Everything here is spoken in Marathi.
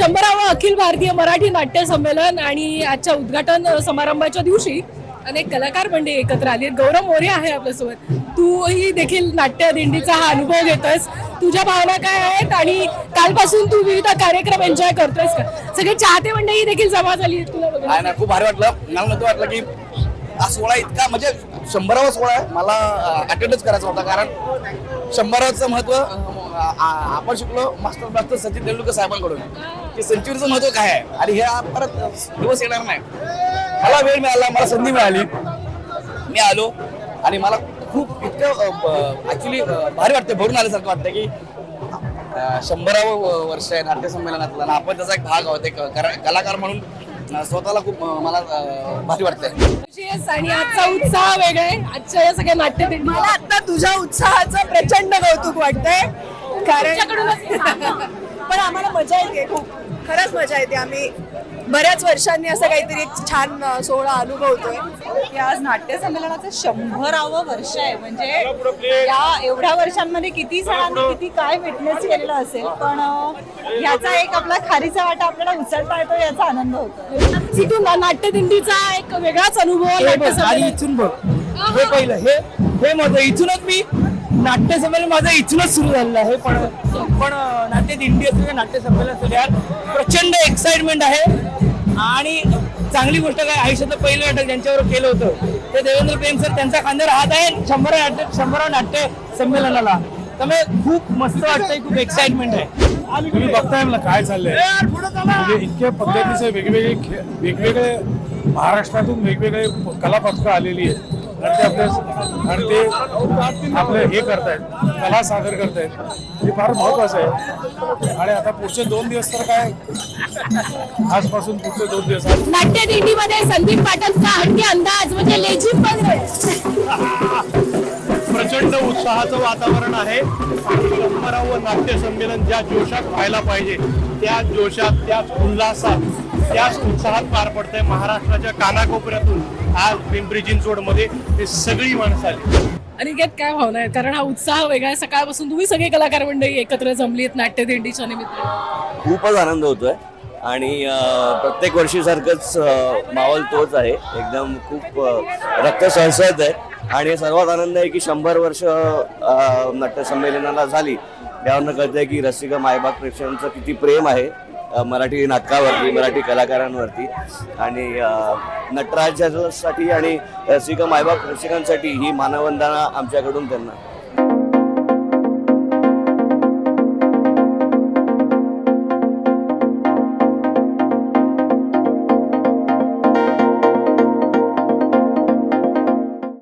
शंभरावं अखिल भारतीय मराठी नाट्य संमेलन आणि आजच्या उद्घाटन समारंभाच्या दिवशी अनेक कलाकार मंडळी एकत्र आली. गौरव मोरे आहे आपल्यासोबत. तूही देखील नाट्य दिंडीचा हा अनुभव घेतोस तुझ्या भावना काय आहेत आणि कालपासून तू विविध कार्यक्रम एन्जॉय करतोयस का? सगळे चाहते मंडळी देखील जमा झाली आहेत तुला खूप भारी वाटलं. मला नव्हतं वाटलं की हा सोहळा इतका म्हणजे शंभरावा सोहळा आहे. मला अटेंडच करायचा होता. कारण शंभराचं महत्त्व आपण शिकलो मास्टर ब्लास्टर सचिन तेंडुलकर साहेबांकडून. की सेंचुरीचं महत्त्व काय आहे? आणि हे परत दिवस येणार नाही. मला वेळ मिळाला मला संधी मिळाली. मी आलो आणि मला खूप इतकं ऍक्च्युली भारी वाटतं भरून आल्यासारखं वाटतं की शंभरावं वर्ष आहे नाट्य संमेलनातलं आणि आपण त्याचा एक भाग आहोत. एक करा- कलाकार म्हणून स्वतःला खूप मला भारी वाटतंय? आणि आजचा उत्साह वेगळा आहे. आजच्या या सगळ्या नाट्य मला आता तुझ्या उत्साहाचं प्रचंड कौतुक वाटतंय. कारण पण आम्हाला मजा येते खूप. खरंच मजा येते आम्ही. बऱ्याच वर्षांनी असं काहीतरी एक छान सोहळा अनुभवतोय. की आज नाट्य संमेलनाचं शंभरावं वर्ष आहे. म्हणजे या एवढ्या वर्षांमध्ये किती जणांनी किती काय विटनेस केलेलं असेल पण अं, ह्याचा एक आपला खारीचा वाटा आपल्याला उचलता येतो याचा आनंद होतो. तिथून नाट्य दिंडीचा एक वेगळाच अनुभव. इथून बघ. हे पहिलं हे हे माझं इथूनच मी नाट्य संमेलन माझं इथूनच सुरू झालेलं आहे. पण पण अं, नाट्य दिंडी असू द्या नाट्य संमेलन असू द्या प्रचंड एक्साइटमेंट आहे. आणि चांगली गोष्ट काय आयुष्यातलं पहिलं नाटक ज्यांच्यावर केलं होतं ते देवेंद्र प्रेम सर त्यांचा खांद्यावर हात आहे शंभर नाट्य शंभर नाट्य संमेलनाला. त्यामुळे खूप मस्त वाटतंय खूप एक्साइटमेंट आहे. तुम्ही बघताय मला काय चाललंय? म्हणजे इतक्या पद्धतीचे वेगवेगळे खे- वेगवेगळे महाराष्ट्रातून वेगवेगळे प- कला पथकं आलेली आहेत. आणि ते आपल्या आणि ते आपले हे करतायत कला सादर करतायत. हे फार महत्वाचं आहे. आणि आता पुढचे दोन दिवस तर काय? आजपासून पुढचे दोन दिवस नाट्य दिंडीमध्ये संदीप पाटणचा हटके अंदाज म्हणजे लेझिम पण प्रचंड उत्साहाचं वातावरण आहे. शंभरावं नाट्य संमेलन ज्या जोशात व्हायला पाहिजे त्या जोशात त्याच उल्हासात त्याच उत्साहात पार पडतंय महाराष्ट्राच्या कानाकोपऱ्यातून. आज पिंपरी चिंचवडमध्ये हे सगळी माणसं आली. अनिकेत काय भावना आहे? कारण हा उत्साह वेगळा आहे. सकाळपासून तुम्ही सगळे कलाकार मंडळी एकत्र जमली आहेत नाट्य दिंडीच्या निमित्ताने. खूपच आनंद होतोय. आणि अं, प्रत्येक वर्षीसारखंच अं, माहोल तोच आहे. एकदम खूप अं, रक्त सळसळत आहे. आणि सर्वात आनंद आहे की शंभर वर्ष अं, नाट्य संमेलनाला झाली. यावरनं कळतंय की रसिका मायबाग प्रेक्षकांचं किती प्रेम आहे. मराठी नाटकावरती मराठी कलाकारांवरती आणि नटराजासाठी आणि रसिका मायबाग प्रेक्षकांसाठी ही मानवंदना आमच्याकडून त्यांना.